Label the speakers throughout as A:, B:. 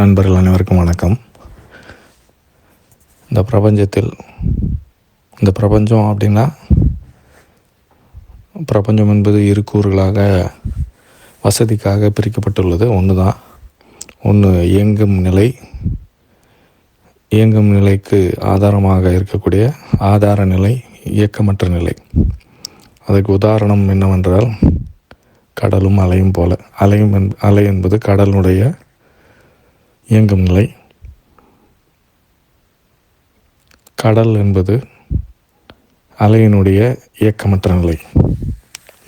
A: நண்பர்கள் அனைவருக்கும் வணக்கம் இந்த பிரபஞ்சத்தில் இந்த பிரபஞ்சம் அப்படின்னா பிரபஞ்சம் என்பது இரு கூறுகளாக வசதிக்காக பிரிக்கப்பட்டுள்ளது ஒன்று தான் ஒன்று இயங்கும் நிலை இயங்கும் நிலைக்கு ஆதாரமாக இருக்கக்கூடிய ஆதார நிலை இயக்கமற்ற நிலை அதுக்கு உதாரணம் என்னவென்றால் கடலும் அலையும் போல அலையும் அலை என்பது கடலுடைய இயங்கும் நிலை கடல் என்பது அலையினுடைய இயக்கமற்ற நிலை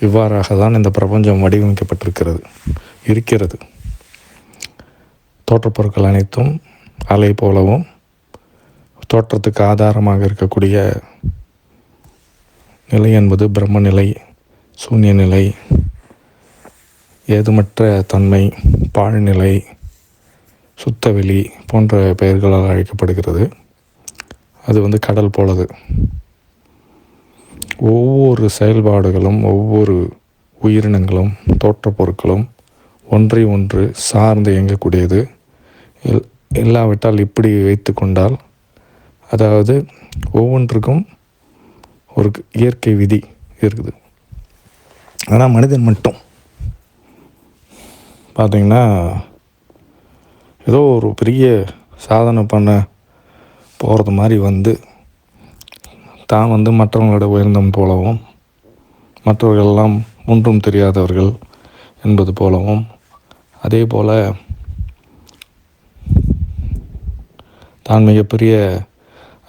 A: இவ்வாறாக தான் இந்த பிரபஞ்சம் வடிவமைக்கப்பட்டிருக்கிறது இருக்கிறது தோற்றப்பொருட்கள் அனைத்தும் அலை போலவும் தோற்றத்துக்கு ஆதாரமாக இருக்கக்கூடிய நிலை என்பது பிரம்ம நிலை சூன்ய நிலை ஏதுமற்ற தன்மை பாழ்நிலை சுத்தவெளி போன்ற பெயர்களால் அழைக்கப்படுகிறது அது வந்து கடல் போலது ஒவ்வொரு செயல்பாடுகளும் ஒவ்வொரு உயிரினங்களும் தோற்ற பொருட்களும் ஒன்றை ஒன்று சார்ந்து இயங்கக்கூடியது இல் இல்லாவிட்டால் இப்படி வைத்து கொண்டால் அதாவது ஒவ்வொன்றுக்கும் ஒரு இயற்கை விதி இருக்குது ஆனால் மனிதன் மட்டும் பார்த்திங்கன்னா ஏதோ ஒரு பெரிய சாதனை பண்ண போகிறது மாதிரி வந்து தான் வந்து மற்றவங்களோட உயர்ந்தம் போலவும் மற்றவர்களெல்லாம் ஒன்றும் தெரியாதவர்கள் என்பது போலவும் அதே போல் தான் மிகப்பெரிய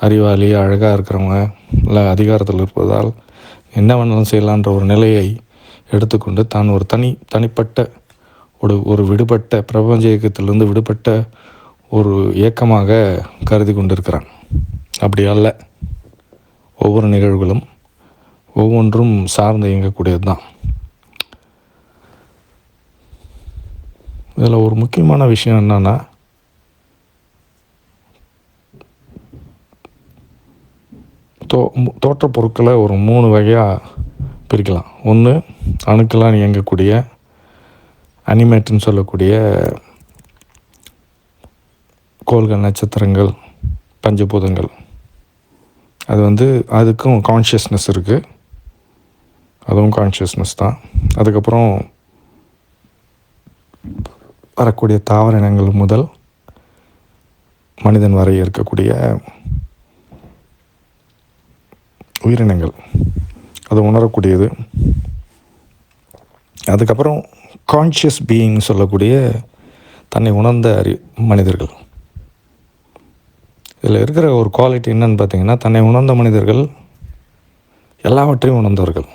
A: அறிவாளி அழகாக இருக்கிறவங்க இல்லை அதிகாரத்தில் இருப்பதால் என்ன வேணாலும் செய்யலான்ற ஒரு நிலையை எடுத்துக்கொண்டு தான் ஒரு தனி தனிப்பட்ட ஒரு ஒரு விடுபட்ட பிரபஞ்ச இயக்கத்திலிருந்து விடுபட்ட ஒரு இயக்கமாக கருதி கொண்டிருக்கிறான் அப்படி அல்ல ஒவ்வொரு நிகழ்வுகளும் ஒவ்வொன்றும் சார்ந்து இயங்கக்கூடியது தான் இதில் ஒரு முக்கியமான விஷயம் என்னென்னா தோ தோற்ற பொருட்களை ஒரு மூணு வகையாக பிரிக்கலாம் ஒன்று அணுக்களால் இயங்கக்கூடிய அனிமேட்டுன்னு சொல்லக்கூடிய கோள்கள் நட்சத்திரங்கள் பஞ்சபூதங்கள் அது வந்து அதுக்கும் கான்ஷியஸ்னஸ் இருக்குது அதுவும் கான்ஷியஸ்னஸ் தான் அதுக்கப்புறம் வரக்கூடிய தாவர இனங்கள் முதல் மனிதன் வரை இருக்கக்கூடிய உயிரினங்கள் அது உணரக்கூடியது அதுக்கப்புறம் கான்ஷியஸ் பீயிங் சொல்லக்கூடிய தன்னை உணர்ந்த அறி மனிதர்கள் இதில் இருக்கிற ஒரு குவாலிட்டி என்னன்னு பார்த்தீங்கன்னா தன்னை உணர்ந்த மனிதர்கள் எல்லாவற்றையும் உணர்ந்தவர்கள்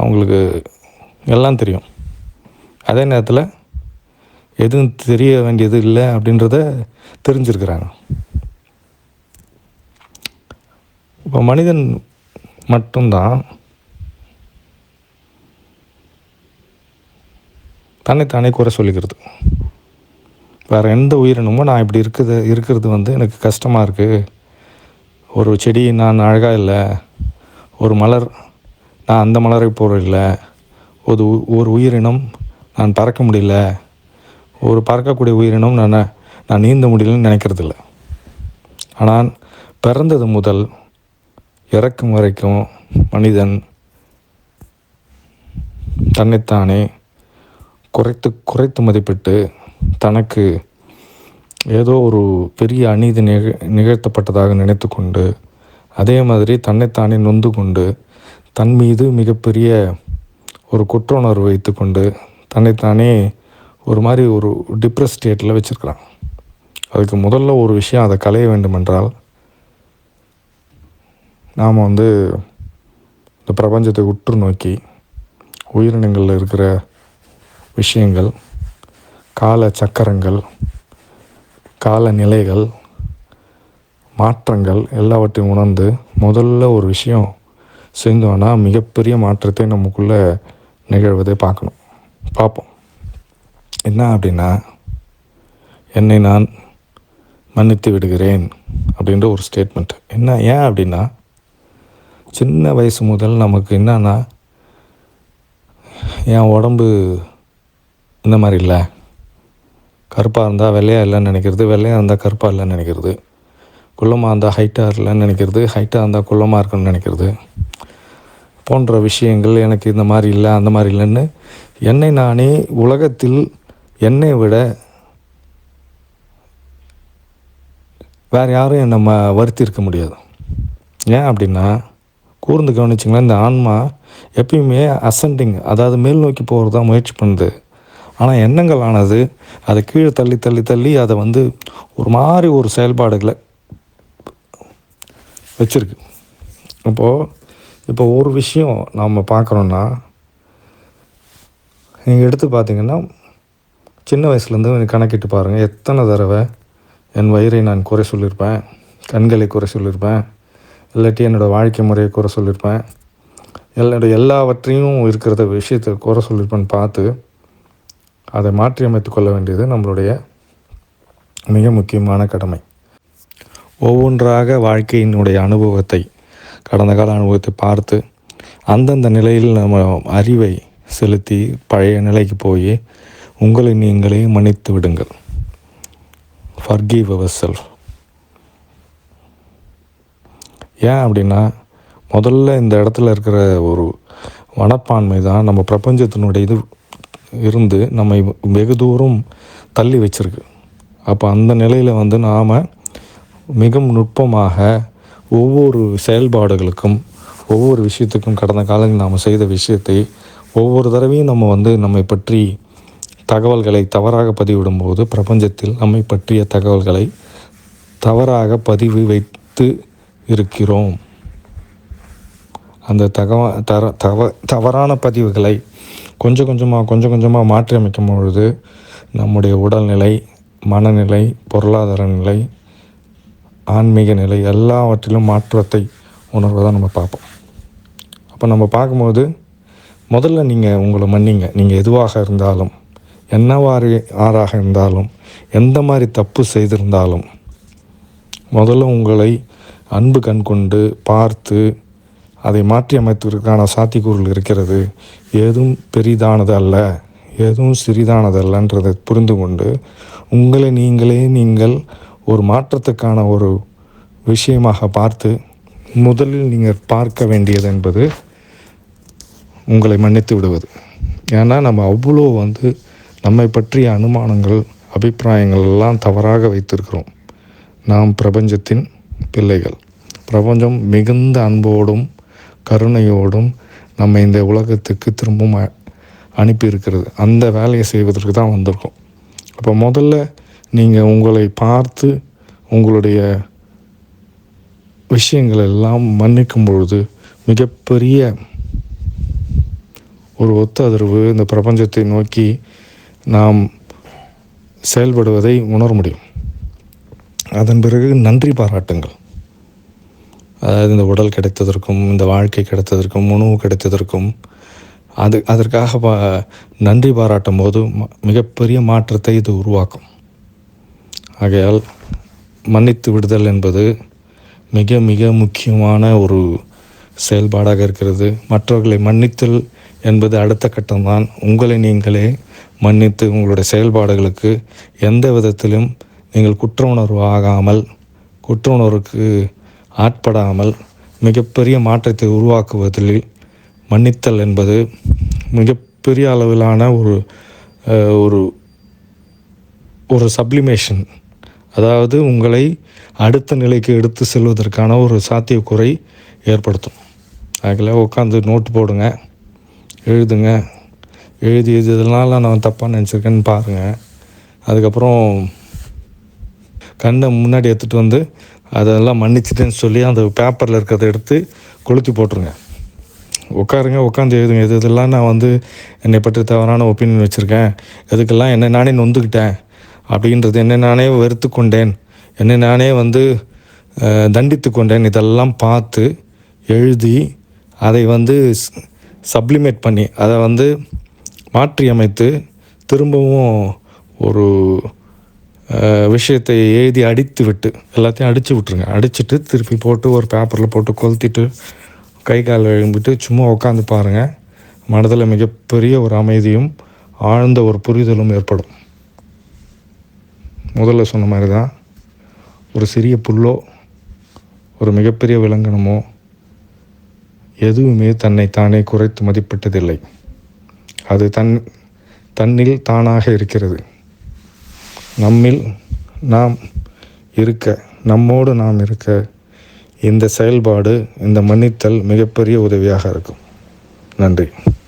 A: அவங்களுக்கு எல்லாம் தெரியும் அதே நேரத்தில் எதுவும் தெரிய வேண்டியது இல்லை அப்படின்றத தெரிஞ்சிருக்கிறாங்க இப்போ மனிதன் மட்டும்தான் தன்னை தானே குறை சொல்லிக்கிறது வேறு எந்த உயிரினமும் நான் இப்படி இருக்குது இருக்கிறது வந்து எனக்கு கஷ்டமாக இருக்குது ஒரு செடி நான் அழகாக இல்லை ஒரு மலர் நான் அந்த மலரை போகிறதில்ல ஒரு ஒரு உயிரினம் நான் பறக்க முடியல ஒரு பறக்கக்கூடிய உயிரினம் நான் நான் நீந்த முடியலன்னு நினைக்கிறதில்ல ஆனால் பிறந்தது முதல் இறக்கும் வரைக்கும் மனிதன் தன்னைத்தானே குறைத்து குறைத்து மதிப்பிட்டு தனக்கு ஏதோ ஒரு பெரிய அநீதி நிக நிகழ்த்தப்பட்டதாக நினைத்து கொண்டு அதே மாதிரி தன்னைத்தானே நொந்து கொண்டு தன் மீது மிகப்பெரிய ஒரு குற்ற உணர்வு வைத்து கொண்டு தன்னைத்தானே ஒரு மாதிரி ஒரு டிப்ரெஸ் ஸ்டேட்டில் வச்சுருக்கிறான் அதுக்கு முதல்ல ஒரு விஷயம் அதை களைய வேண்டுமென்றால் நாம் வந்து இந்த பிரபஞ்சத்தை உற்று நோக்கி உயிரினங்களில் இருக்கிற விஷயங்கள் கால சக்கரங்கள் காலநிலைகள் மாற்றங்கள் எல்லாவற்றையும் உணர்ந்து முதல்ல ஒரு விஷயம் செஞ்சோன்னா மிகப்பெரிய மாற்றத்தை நமக்குள்ளே நிகழ்வதை பார்க்கணும் பார்ப்போம் என்ன அப்படின்னா என்னை நான் மன்னித்து விடுகிறேன் அப்படின்ற ஒரு ஸ்டேட்மெண்ட் என்ன ஏன் அப்படின்னா சின்ன வயசு முதல் நமக்கு என்னன்னா என் உடம்பு இந்த மாதிரி இல்லை கருப்பாக இருந்தால் வெள்ளையாக இல்லைன்னு நினைக்கிறது வெள்ளையாக இருந்தால் கருப்பாக இல்லைன்னு நினைக்கிறது குள்ளமாக இருந்தால் ஹைட்டாக இல்லைன்னு நினைக்கிறது ஹைட்டாக இருந்தால் குள்ளமாக இருக்குன்னு நினைக்கிறது போன்ற விஷயங்கள் எனக்கு இந்த மாதிரி இல்லை அந்த மாதிரி இல்லைன்னு என்னை நானே உலகத்தில் என்னை விட வேறு யாரும் என்னை ம வருத்திருக்க முடியாது ஏன் அப்படின்னா கூர்ந்து கவனிச்சிங்களேன் இந்த ஆன்மா எப்பயுமே அசண்டிங் அதாவது மேல் நோக்கி போகிறது தான் முயற்சி பண்ணுது ஆனால் எண்ணங்கள் ஆனது அதை கீழே தள்ளி தள்ளி தள்ளி அதை வந்து ஒரு மாதிரி ஒரு செயல்பாடுகளை வச்சுருக்கு அப்போது இப்போ ஒரு விஷயம் நாம் பார்க்குறோன்னா நீங்கள் எடுத்து பார்த்திங்கன்னா சின்ன வயசுலேருந்து கணக்கிட்டு பாருங்கள் எத்தனை தடவை என் வயிறை நான் குறை சொல்லியிருப்பேன் கண்களை குறை சொல்லியிருப்பேன் இல்லாட்டி என்னோடய வாழ்க்கை முறையை குறை சொல்லியிருப்பேன் என்னோடய எல்லாவற்றையும் இருக்கிறத விஷயத்தை குறை சொல்லியிருப்பேன்னு பார்த்து அதை மாற்றி அமைத்து கொள்ள வேண்டியது நம்மளுடைய மிக முக்கியமான கடமை ஒவ்வொன்றாக வாழ்க்கையினுடைய அனுபவத்தை கடந்த கால அனுபவத்தை பார்த்து அந்தந்த நிலையில் நம்ம அறிவை செலுத்தி பழைய நிலைக்கு போய் உங்களை நீங்களே மன்னித்து விடுங்கள் ஃபர்கீவ் அவர் செல்ஃப் ஏன் அப்படின்னா முதல்ல இந்த இடத்துல இருக்கிற ஒரு மனப்பான்மை தான் நம்ம பிரபஞ்சத்தினுடைய இது இருந்து நம்மை வெகு தூரம் தள்ளி வச்சிருக்கு அப்போ அந்த நிலையில் வந்து நாம் மிகவும் நுட்பமாக ஒவ்வொரு செயல்பாடுகளுக்கும் ஒவ்வொரு விஷயத்துக்கும் கடந்த காலங்களில் நாம் செய்த விஷயத்தை ஒவ்வொரு தடவையும் நம்ம வந்து நம்மை பற்றி தகவல்களை தவறாக பதிவிடும்போது பிரபஞ்சத்தில் நம்மை பற்றிய தகவல்களை தவறாக பதிவு வைத்து இருக்கிறோம் அந்த தகவ தர தவ தவறான பதிவுகளை கொஞ்சம் கொஞ்சமாக கொஞ்சம் கொஞ்சமாக மாற்றி அமைக்கும் பொழுது நம்முடைய உடல்நிலை மனநிலை பொருளாதார நிலை ஆன்மீக நிலை எல்லாவற்றிலும் மாற்றத்தை உணர்வதாக நம்ம பார்ப்போம் அப்போ நம்ம பார்க்கும்போது முதல்ல நீங்கள் உங்களை மன்னிங்க நீங்கள் எதுவாக இருந்தாலும் என்னவாறு ஆறாக இருந்தாலும் எந்த மாதிரி தப்பு செய்திருந்தாலும் முதல்ல உங்களை அன்பு கண்கொண்டு பார்த்து அதை மாற்றி அமைத்ததற்கான சாத்தியக்கூறுகள் இருக்கிறது ஏதும் பெரிதானது அல்ல ஏதும் சிறிதானது அல்லன்றதை புரிந்து கொண்டு உங்களை நீங்களே நீங்கள் ஒரு மாற்றத்துக்கான ஒரு விஷயமாக பார்த்து முதலில் நீங்கள் பார்க்க வேண்டியது என்பது உங்களை மன்னித்து விடுவது ஏன்னா நம்ம அவ்வளோ வந்து நம்மை பற்றிய அனுமானங்கள் அபிப்பிராயங்கள் எல்லாம் தவறாக வைத்திருக்கிறோம் நாம் பிரபஞ்சத்தின் பிள்ளைகள் பிரபஞ்சம் மிகுந்த அன்போடும் கருணையோடும் நம்ம இந்த உலகத்துக்கு திரும்பவும் அனுப்பி இருக்கிறது அந்த வேலையை செய்வதற்கு தான் வந்திருக்கோம் அப்போ முதல்ல நீங்கள் உங்களை பார்த்து உங்களுடைய விஷயங்கள் எல்லாம் மன்னிக்கும் பொழுது மிகப்பெரிய ஒரு ஒத்த அதிர்வு இந்த பிரபஞ்சத்தை நோக்கி நாம் செயல்படுவதை உணர முடியும் அதன் பிறகு நன்றி பாராட்டுங்கள் அதாவது இந்த உடல் கிடைத்ததற்கும் இந்த வாழ்க்கை கிடைத்ததற்கும் உணவு கிடைத்ததற்கும் அது அதற்காக பா நன்றி பாராட்டும் போது மிகப்பெரிய மாற்றத்தை இது உருவாக்கும் ஆகையால் மன்னித்து விடுதல் என்பது மிக மிக முக்கியமான ஒரு செயல்பாடாக இருக்கிறது மற்றவர்களை மன்னித்தல் என்பது அடுத்த கட்டம்தான் உங்களை நீங்களே மன்னித்து உங்களுடைய செயல்பாடுகளுக்கு எந்த விதத்திலும் நீங்கள் குற்ற உணர்வு ஆகாமல் குற்ற உணர்வுக்கு ஆட்படாமல் மிகப்பெரிய மாற்றத்தை உருவாக்குவதில் மன்னித்தல் என்பது மிகப்பெரிய அளவிலான ஒரு ஒரு ஒரு சப்ளிமேஷன் அதாவது உங்களை அடுத்த நிலைக்கு எடுத்து செல்வதற்கான ஒரு சாத்தியக்குறை ஏற்படுத்தும் அதில் உட்காந்து நோட்டு போடுங்க எழுதுங்க எழுதி எழுதி இதனால நான் தப்பாக நினச்சிருக்கேன்னு பாருங்கள் அதுக்கப்புறம் கண்ணை முன்னாடி எடுத்துகிட்டு வந்து அதெல்லாம் மன்னிச்சிட்டேன்னு சொல்லி அந்த பேப்பரில் இருக்கிறத எடுத்து கொளுத்தி போட்டுருங்க உட்காருங்க உட்காந்து எழுதுங்க எது இதெல்லாம் நான் வந்து என்னை பற்றி தவறான ஒப்பீனியன் வச்சுருக்கேன் எதுக்கெல்லாம் என்னை நானே நொந்துக்கிட்டேன் அப்படின்றது என்னை நானே வெறுத்து கொண்டேன் என்னை நானே வந்து தண்டித்து கொண்டேன் இதெல்லாம் பார்த்து எழுதி அதை வந்து சப்ளிமேட் பண்ணி அதை வந்து மாற்றி அமைத்து திரும்பவும் ஒரு விஷயத்தை எழுதி அடித்து விட்டு எல்லாத்தையும் அடித்து விட்ருங்க அடிச்சுட்டு திருப்பி போட்டு ஒரு பேப்பரில் போட்டு கொளுத்திட்டு கை கால் எழும்பிட்டு சும்மா உட்காந்து பாருங்கள் மனதில் மிகப்பெரிய ஒரு அமைதியும் ஆழ்ந்த ஒரு புரிதலும் ஏற்படும் முதல்ல சொன்ன மாதிரி தான் ஒரு சிறிய புல்லோ ஒரு மிகப்பெரிய விலங்கினமோ எதுவுமே தன்னை தானே குறைத்து மதிப்பிட்டதில்லை அது தன் தன்னில் தானாக இருக்கிறது நம்மில் நாம் இருக்க நம்மோடு நாம் இருக்க இந்த செயல்பாடு இந்த மன்னித்தல் மிகப்பெரிய உதவியாக இருக்கும் நன்றி